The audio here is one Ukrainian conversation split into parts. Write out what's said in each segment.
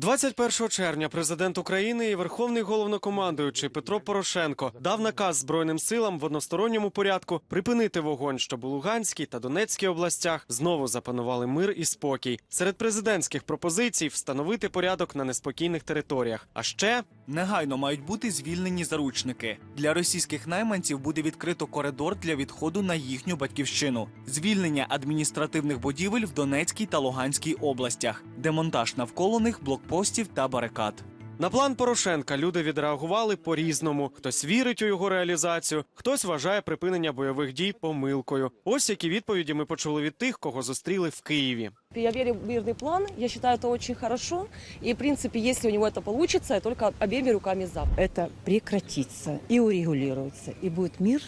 21 червня президент України і верховний головнокомандуючий Петро Порошенко дав наказ збройним силам в односторонньому порядку припинити вогонь, щоб у Луганській та Донецькій областях знову запанували мир і спокій. Серед президентських пропозицій встановити порядок на неспокійних територіях. А ще Негайно мають бути звільнені заручники. Для російських найманців буде відкрито коридор для відходу на їхню батьківщину, звільнення адміністративних будівель в Донецькій та Луганській областях, демонтаж навколо них блокпостів та барикад. на план Порошенка люди відреагували по-різному. Хтось вірить у його реалізацію, хтось вважає припинення бойових дій помилкою. Ось які відповіді ми почули від тих, кого зустріли в Києві. Я верю в мирный план, я считаю это очень хорошо. И, в принципе, если у него это получится, я только обеими руками за. это прекратится и урегулируется, и будет мир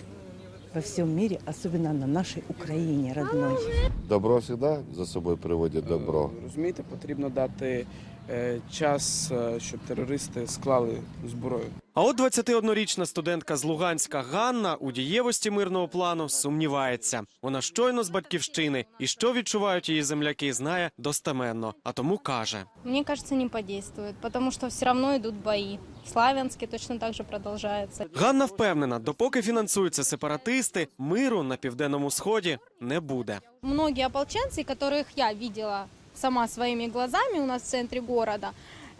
во всем мире, особенно на нашей Украине родной. Добро завжди за собою приводить добро. Розумієте, потрібно дати е, час, е, щоб терористи склали зброю. А от 21-річна студентка з Луганська Ганна у дієвості мирного плану сумнівається. Вона щойно з батьківщини, і що відчувають її земляки, знає достеменно, а тому каже. Мне кажется, не подействует, потому что все равно идут бои. В Славянске точно так же продолжается. Ганна впевнена, допоки фінансуються сепаратисти, миру на південному сході не буде. Многие ополченцы, которых я видела сама своими глазами у нас в центре города,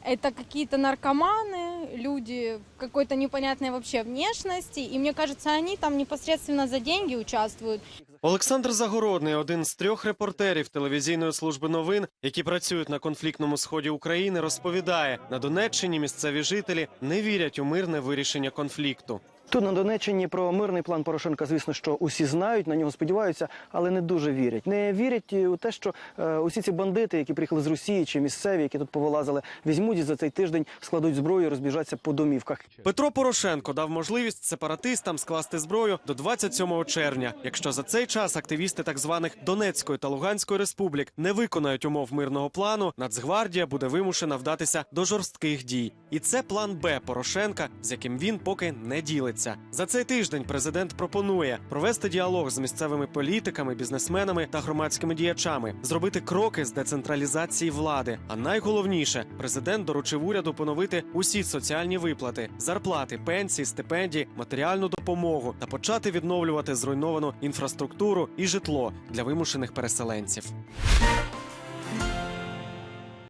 это какие-то наркоманы, люди какой-то непонятной вообще внешности. И мне кажется, они там непосредственно за деньги участвуют. Олександр Загородний один з трьох репортерів телевізійної служби новин, які працюють на конфліктному сході України, розповідає: на Донеччині місцеві жителі не вірять у мирне вирішення конфлікту. Тут на Донеччині про мирний план Порошенка, звісно, що усі знають, на нього сподіваються, але не дуже вірять. Не вірять у те, що е, усі ці бандити, які приїхали з Росії чи місцеві, які тут повилазили, візьмуть і за цей тиждень складуть зброю, розбіжаться по домівках. Петро Порошенко дав можливість сепаратистам скласти зброю до 27 червня. Якщо за цей час активісти так званих Донецької та Луганської республік не виконають умов мирного плану, Нацгвардія буде вимушена вдатися до жорстких дій. І це план Б Порошенка, з яким він поки не ділиться. За цей тиждень президент пропонує провести діалог з місцевими політиками, бізнесменами та громадськими діячами, зробити кроки з децентралізації влади. А найголовніше, президент доручив уряду поновити усі соціальні виплати, зарплати, пенсії, стипендії, матеріальну допомогу та почати відновлювати зруйновану інфраструктуру і житло для вимушених переселенців.